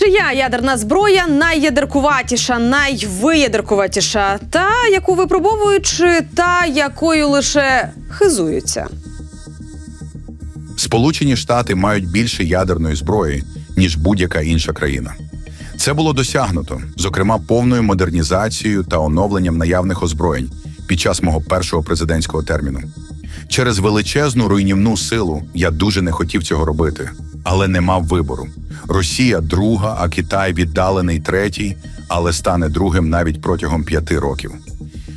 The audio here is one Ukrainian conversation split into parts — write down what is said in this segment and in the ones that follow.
Чия ядерна зброя найядеркуватіша, найвиядеркуватіша, та яку випробовують, чи та якою лише хизуються? Сполучені Штати мають більше ядерної зброї, ніж будь-яка інша країна. Це було досягнуто, зокрема, повною модернізацією та оновленням наявних озброєнь під час мого першого президентського терміну. Через величезну руйнівну силу я дуже не хотів цього робити, але не мав вибору. Росія друга, а Китай віддалений третій, але стане другим навіть протягом п'яти років.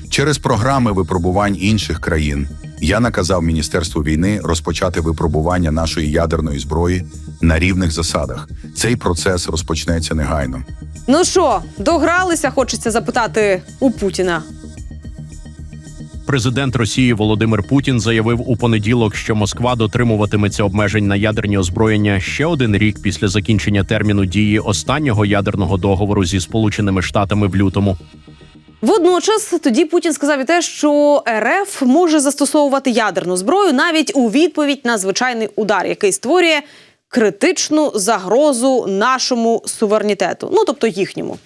Через програми випробувань інших країн я наказав Міністерству війни розпочати випробування нашої ядерної зброї на рівних засадах. Цей процес розпочнеться негайно. Ну що, догралися, хочеться запитати у Путіна. Президент Росії Володимир Путін заявив у понеділок, що Москва дотримуватиметься обмежень на ядерні озброєння ще один рік після закінчення терміну дії останнього ядерного договору зі Сполученими Штатами в лютому. Водночас тоді Путін сказав і те, що РФ може застосовувати ядерну зброю навіть у відповідь на звичайний удар, який створює критичну загрозу нашому суверенітету, ну тобто їхньому.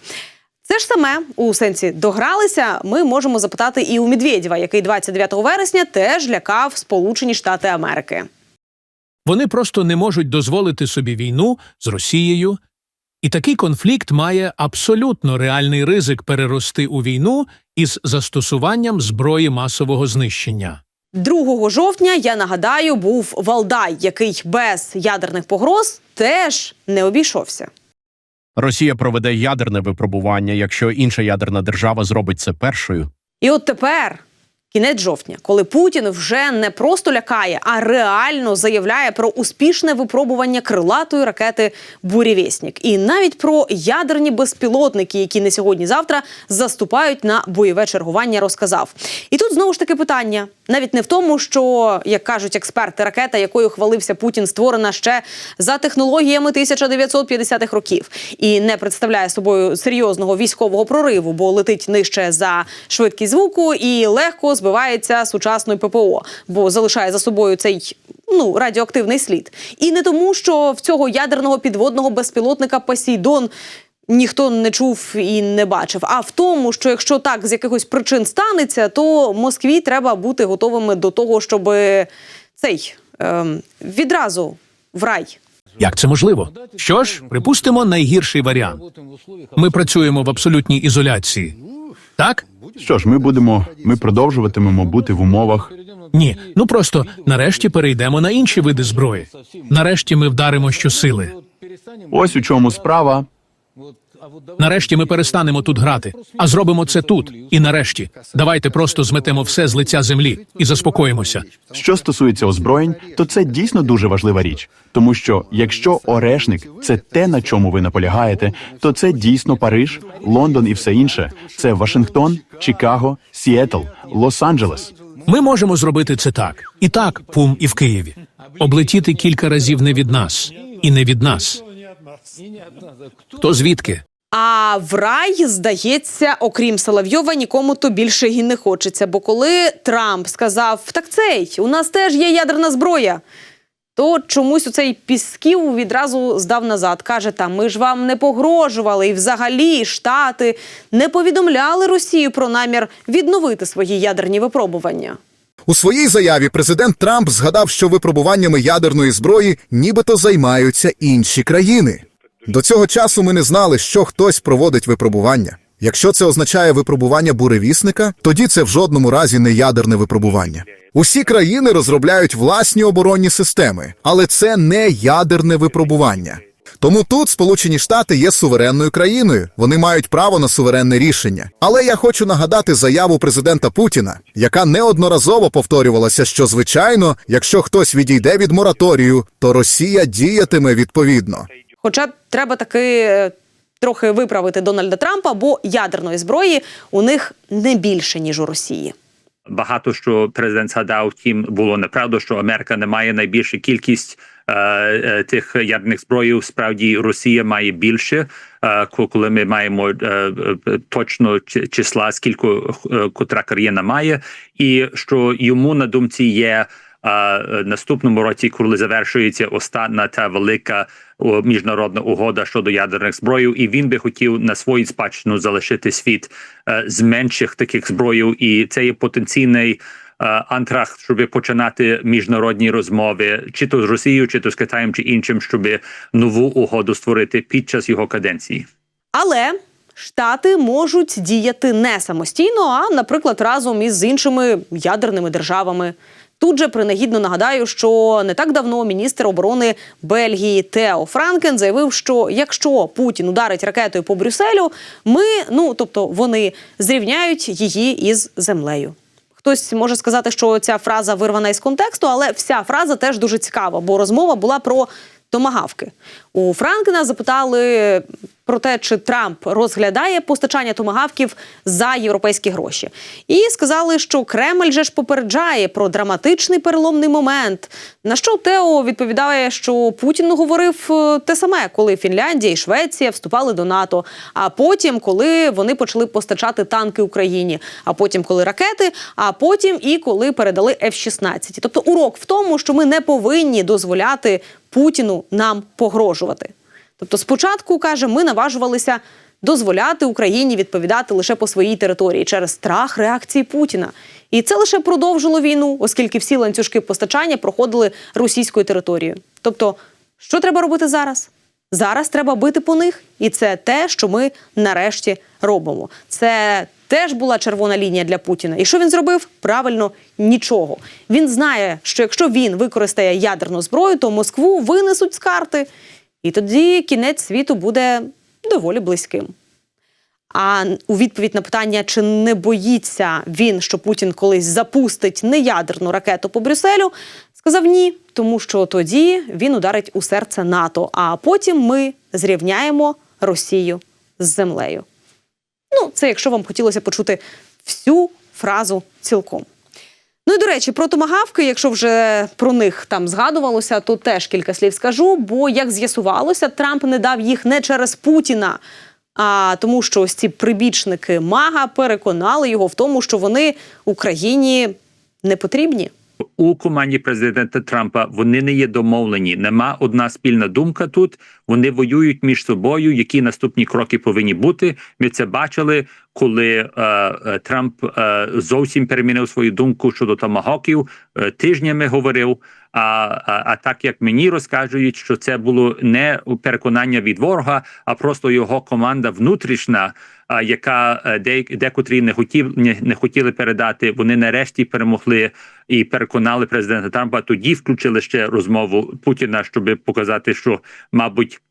Це ж саме у сенсі догралися. Ми можемо запитати і у Медведєва, який 29 вересня теж лякав Сполучені Штати Америки. Вони просто не можуть дозволити собі війну з Росією, і такий конфлікт має абсолютно реальний ризик перерости у війну із застосуванням зброї масового знищення. 2 жовтня я нагадаю, був Валдай, який без ядерних погроз теж не обійшовся. Росія проведе ядерне випробування, якщо інша ядерна держава зробить це першою. І от тепер, кінець жовтня, коли Путін вже не просто лякає, а реально заявляє про успішне випробування крилатої ракети Бурєвєснік. І навіть про ядерні безпілотники, які не сьогодні-завтра заступають на бойове чергування, розказав. І тут знову ж таки питання: навіть не в тому, що, як кажуть експерти, ракета, якою хвалився Путін, створена ще за технологіями 1950-х років і не представляє собою серйозного військового прориву, бо летить нижче за швидкість звуку і легко збивається сучасною ППО, бо залишає за собою цей ну радіоактивний слід. І не тому, що в цього ядерного підводного безпілотника Посейдон ніхто не чув і не бачив. А в тому, що якщо так з якихось причин станеться, то Москві треба бути готовими до того, щоб цей ем, відразу в рай. Як це можливо? Що ж, припустимо найгірший варіант. Ми працюємо в абсолютній ізоляції. Так? Що ж, ми будемо, ми продовжуватимемо бути в умовах. Ні. Ну просто нарешті перейдемо на інші види зброї. Нарешті ми вдаримо щосили. Ось у чому справа. Нарешті ми перестанемо тут грати, а зробимо це тут. І нарешті давайте просто зметемо все з лиця землі і заспокоїмося. Що стосується озброєнь, то це дійсно дуже важлива річ, тому що якщо орешник це те, на чому ви наполягаєте, то це дійсно Париж, Лондон і все інше. Це Вашингтон, Чикаго, Сіетл, Лос-Анджелес. Ми можемо зробити це так, і так, пум, і в Києві. Облетіти кілька разів не від нас, і не від нас. Хто звідки? А в рай, здається, окрім Соловйова, нікому то більше і не хочеться. Бо коли Трамп сказав: так цей, у нас теж є ядерна зброя. То чомусь у цей Пісків відразу здав назад. Каже, та ми ж вам не погрожували. І взагалі Штати не повідомляли Росію про намір відновити свої ядерні випробування. У своїй заяві президент Трамп згадав, що випробуваннями ядерної зброї нібито займаються інші країни. До цього часу ми не знали, що хтось проводить випробування. Якщо це означає випробування буревісника, тоді це в жодному разі не ядерне випробування. Усі країни розробляють власні оборонні системи, але це не ядерне випробування. Тому тут Сполучені Штати є суверенною країною. Вони мають право на суверенне рішення. Але я хочу нагадати заяву президента Путіна, яка неодноразово повторювалася, що звичайно, якщо хтось відійде від мораторію, то Росія діятиме відповідно. Хоча треба таки е, трохи виправити Дональда Трампа, бо ядерної зброї у них не більше ніж у Росії. Багато що президент згадав, втім було неправда, що Америка не має найбільшу кількість е, е, тих ядерних зброїв. Справді Росія має більше. Е, коли ми маємо е, е, точно чи- числа, скільки е, котра країна має, і що йому на думці є. е, наступному році, коли завершується остання та велика міжнародна угода щодо ядерних зброїв, і він би хотів на свою спадщину залишити світ е, з менших таких зброїв, і це є потенційний. е, Антрах, щоб починати міжнародні розмови, чи то з Росією, чи то з Китаєм, чи іншим, щоб нову угоду створити під час його каденції. Але штати можуть діяти не самостійно, а, наприклад, разом із іншими ядерними державами. Тут же принагідно нагадаю, що не так давно міністр оборони Бельгії Тео Франкен заявив, що якщо Путін ударить ракетою по Брюсселю, ми, ну тобто вони зрівняють її із землею. Хтось може сказати, що ця фраза вирвана із контексту, але вся фраза теж дуже цікава, бо розмова була про томагавки. У Франкена запитали про те, чи Трамп розглядає постачання томагавків за європейські гроші, і сказали, що Кремль же ж попереджає про драматичний переломний момент. На що Тео відповідає, що Путін говорив е, те саме, коли Фінляндія і Швеція вступали до НАТО. А потім, коли вони почали постачати танки Україні, а потім, коли ракети, а потім і коли передали F-16. Тобто урок в тому, що ми не повинні дозволяти Путіну нам погрожувати. Тобто, спочатку каже, ми наважувалися дозволяти Україні відповідати лише по своїй території через страх реакції Путіна. І це лише продовжило війну, оскільки всі ланцюжки постачання проходили російською територією. Тобто, що треба робити зараз? Зараз треба бити по них, і це те, що ми нарешті робимо. Це теж була червона лінія для Путіна. І що він зробив? Правильно, нічого. Він знає, що якщо він використає ядерну зброю, то Москву винесуть з карти, і тоді кінець світу буде доволі близьким. А у відповідь на питання, чи не боїться він, що Путін колись запустить неядерну ракету по Брюсселю, сказав ні, тому що тоді він ударить у серце НАТО, а потім ми зрівняємо Росію з землею. Ну, це якщо вам хотілося почути всю фразу цілком. Ну і до речі, про томагавки, якщо вже про них там згадувалося, то теж кілька слів скажу. Бо як з'ясувалося, Трамп не дав їх не через Путіна, а тому, що ось ці прибічники Мага переконали його в тому, що вони Україні не потрібні. У команді президента Трампа вони не є домовлені. Нема одна спільна думка тут. Вони воюють між собою. Які наступні кроки повинні бути? Ми це бачили, коли е, е, Трамп е, зовсім перемінив свою думку щодо томагоків. Е, тижнями говорив. А, а, а так як мені розказують, що це було не переконання від ворога, а просто його команда внутрішня, а, яка е, де, декотрі не хотів не, не хотіли передати. Вони нарешті перемогли і переконали президента Трампа. Тоді включили ще розмову Путіна, щоб показати, що мабуть.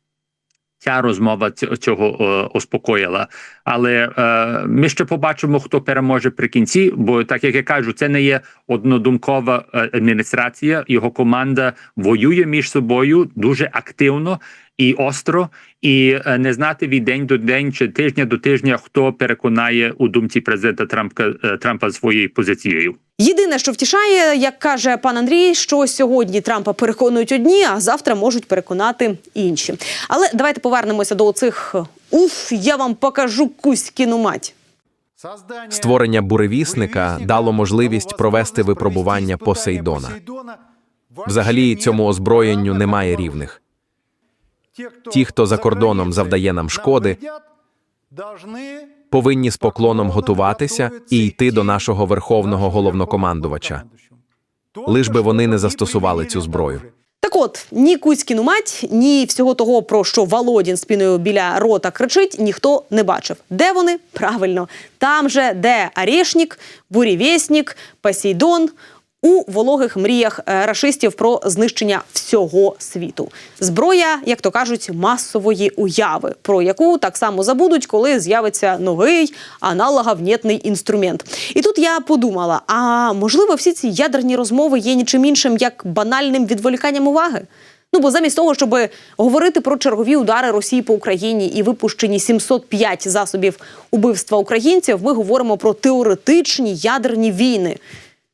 Ця розмова цього е, успокоїла, але е, ми ще побачимо, хто переможе при кінці. Бо так як я кажу, це не є однодумкова е, адміністрація. Його команда воює між собою дуже активно і остро, і е, не знати від день до день чи тижня до тижня, хто переконає у думці президента Трампа е, Трампа своєю позицією. Єдине, що втішає, як каже пан Андрій, що сьогодні Трампа переконують одні, а завтра можуть переконати інші. Але давайте повернемося до цих уф, я вам покажу кузькіну мать. Створення буревісника дало можливість провести випробування Посейдона. Взагалі цьому озброєнню немає рівних. Ті, хто за кордоном завдає нам шкоди, Повинні з поклоном готуватися і йти до нашого верховного головнокомандувача, лиш би вони не застосували цю зброю. Так от, ні Кузькіну мать, ні всього того, про що Володін спіною біля рота кричить, ніхто не бачив. Де вони? Правильно, там же, де Орешник, Бурєвєснік, Посейдон. У вологих мріях е, рашистів про знищення всього світу. Зброя, як то кажуть, масової уяви, про яку так само забудуть, коли з'явиться новий аналоговнєтний інструмент. І тут я подумала: а можливо, всі ці ядерні розмови є нічим іншим як банальним відволіканням уваги? Ну бо замість того, щоб говорити про чергові удари Росії по Україні і випущені 705 засобів убивства українців, ми говоримо про теоретичні ядерні війни,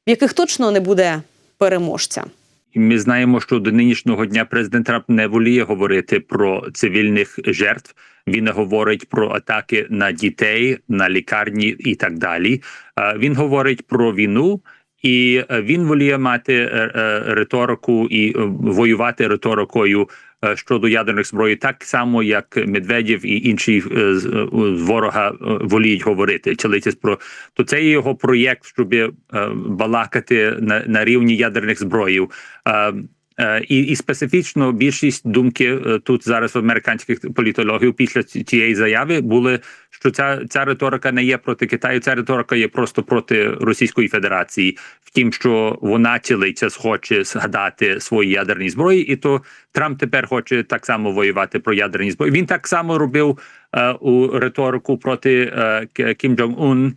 в яких точно не буде переможця. Ми знаємо, що до нинішнього дня президент Трамп не воліє говорити про цивільних жертв. Він говорить про атаки на дітей, на лікарні і так далі. Е, Він говорить про війну І він воліє мати е, е, риторику і воювати риторикою щодо ядерних зброї, так само як Медведєв і інші е, з е, ворога е, воліють говорити. Чилитись про то це його проєкт, щоб е, балакати на, на рівні ядерних зброїв. Е, І, і специфічно більшість думки е, тут зараз в американських політологів після цієї заяви були, що ця, ця риторика не є проти Китаю, ця риторика є просто проти Російської Федерації. Втім, що вона цілиться хоче згадати свої ядерні зброї, і то Трамп тепер хоче так само воювати про ядерні зброї. Він так само робив е, у риторику проти е, Кім Джонг Ун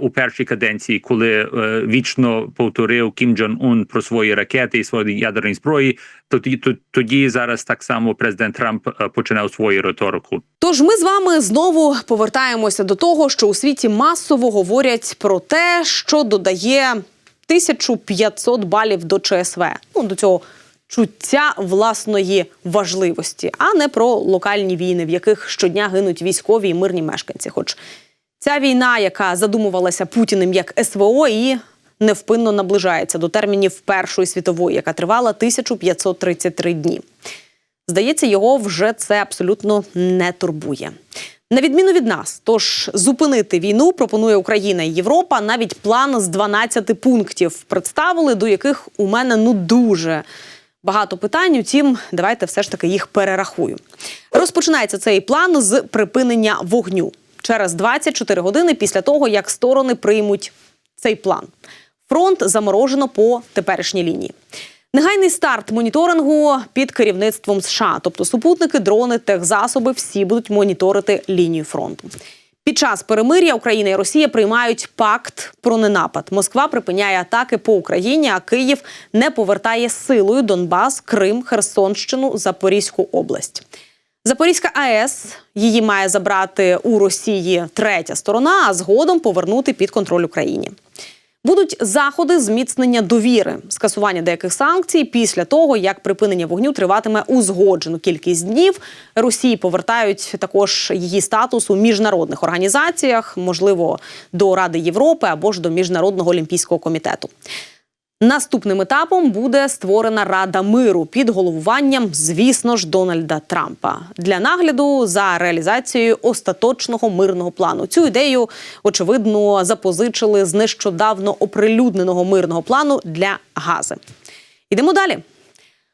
у першій каденції, коли е, вічно повторив Кім Джон Ун про свої ракети і свої ядерні зброї. Тоді то- тоді зараз так само президент Трамп е, починав свою риторику. Тож ми з вами знову повертаємося до того, що у світі масово говорять про те, що додає 1500 балів до ЧСВ. Ну до цього чуття власної важливості, а не про локальні війни, в яких щодня гинуть військові і мирні мешканці. Хоч ця війна, яка задумувалася Путіним як СВО, і невпинно наближається до термінів Першої світової, яка тривала 1533 дні. Здається, його вже це абсолютно не турбує. На відміну від нас, тож зупинити війну пропонує Україна і Європа. Навіть план з 12 пунктів представили, до яких у мене ну дуже багато питань. Утім, давайте все ж таки їх перерахую. Розпочинається цей план з припинення вогню через 24 години після того, як сторони приймуть цей план. Фронт заморожено по теперішній лінії. Негайний старт моніторингу під керівництвом США, тобто супутники, дрони, техзасоби всі будуть моніторити лінію фронту. Під час перемир'я Україна і Росія приймають пакт про ненапад. Москва припиняє атаки по Україні, а Київ не повертає силою Донбас, Крим, Херсонщину, Запорізьку область. Запорізька АЕС її має забрати у Росії третя сторона, а згодом повернути під контроль Україні. Будуть заходи зміцнення довіри, скасування деяких санкцій після того, як припинення вогню триватиме узгоджену кількість днів. Росії повертають також її статус у міжнародних організаціях, можливо, до Ради Європи або ж до Міжнародного олімпійського комітету. Наступним етапом буде створена Рада миру під головуванням, звісно ж, Дональда Трампа для нагляду за реалізацією остаточного мирного плану. Цю ідею очевидно запозичили з нещодавно оприлюдненого мирного плану для Гази. Ідемо далі.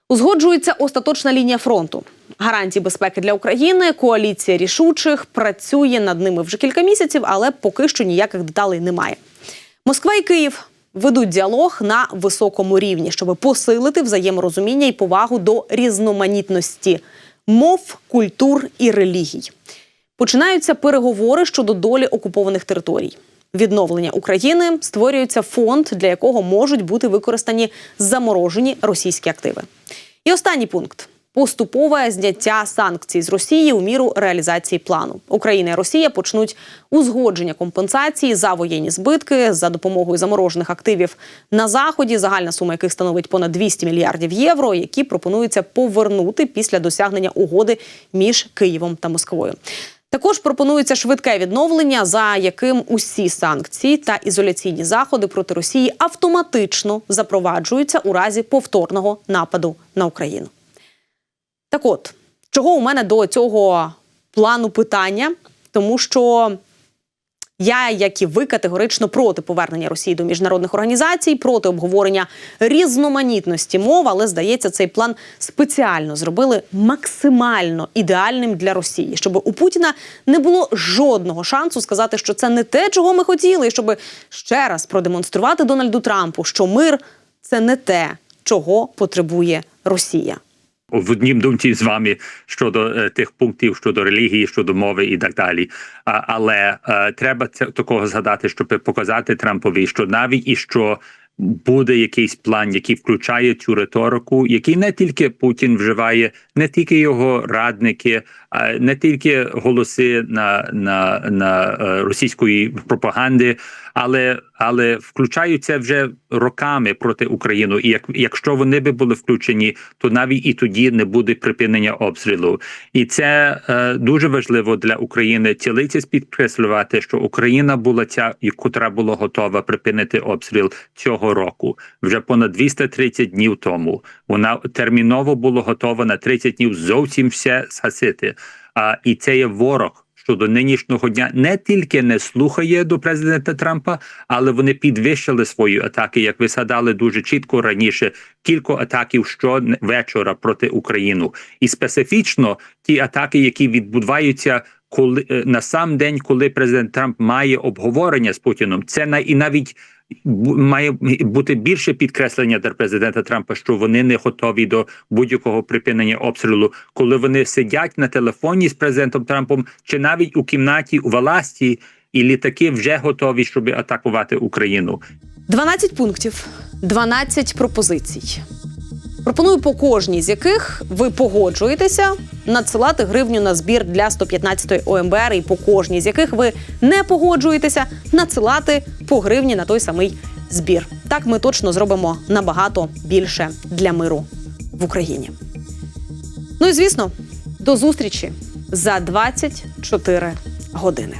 Узгоджується остаточна лінія фронту. Гарантії безпеки для України. Коаліція рішучих працює над ними вже кілька місяців, але поки що ніяких деталей немає. Москва і Київ ведуть діалог на високому рівні, щоб посилити взаєморозуміння і повагу до різноманітності мов, культур і релігій. Починаються переговори щодо долі окупованих територій. Відновлення України створюється фонд, для якого можуть бути використані заморожені російські активи. І останній пункт. Поступове зняття санкцій з Росії у міру реалізації плану. Україна і Росія почнуть узгодження компенсації за воєнні збитки за допомогою заморожених активів на заході, загальна сума яких становить понад 200 мільярдів євро, які пропонується повернути після досягнення угоди між Києвом та Москвою. Також пропонується швидке відновлення, за яким усі санкції та ізоляційні заходи проти Росії автоматично запроваджуються у разі повторного нападу на Україну. Так от, чого у мене до цього плану питання? Тому що я, як і ви, категорично проти повернення Росії до міжнародних організацій, проти обговорення різноманітності мов, але здається, цей план спеціально зробили максимально ідеальним для Росії, щоб у Путіна не було жодного шансу сказати, що це не те, чого ми хотіли, і щоб ще раз продемонструвати Дональду Трампу, що мир це не те, чого потребує Росія. В однім думці з вами щодо е, тих пунктів щодо релігії, щодо мови і так далі. А, але е, треба це такого згадати, щоб показати Трампові, що навіть і що. Буде якийсь план, який включає цю риторику, який не тільки Путін вживає, не тільки його радники, а не тільки голоси на, на, на е, російської пропаганди, але але включаються вже роками проти України. І як якщо вони би були включені, то навіть і тоді не буде припинення обстрілу. І це е, дуже важливо для України. Цілиці підкреслювати, що Україна була ця, котра була готова припинити обстріл цього року. Вже понад 230 днів тому. Вона терміново була готова на 30 днів зовсім все згасити. А і це є ворог. Що до нинішнього дня не тільки не слухає до президента Трампа, але вони підвищили свої атаки, як ви згадали дуже чітко раніше. Кілька атаків щовечора проти України, і специфічно ті атаки, які відбуваються коли е, на сам день, коли президент Трамп має обговорення з Путіном, це на і навіть має бути більше підкреслення для президента Трампа, що вони не готові до будь-якого припинення обстрілу, коли вони сидять на телефоні з президентом Трампом, чи навіть у кімнаті у Валасті, і літаки вже готові, щоб атакувати Україну. 12 пунктів, 12 пропозицій. Пропоную по кожній з яких ви погоджуєтеся надсилати гривню на збір для 115-ї ОМБР, і по кожній з яких ви не погоджуєтеся надсилати по гривні на той самий збір. Так ми точно зробимо набагато більше для миру в Україні. Ну і звісно, до зустрічі за 24 години.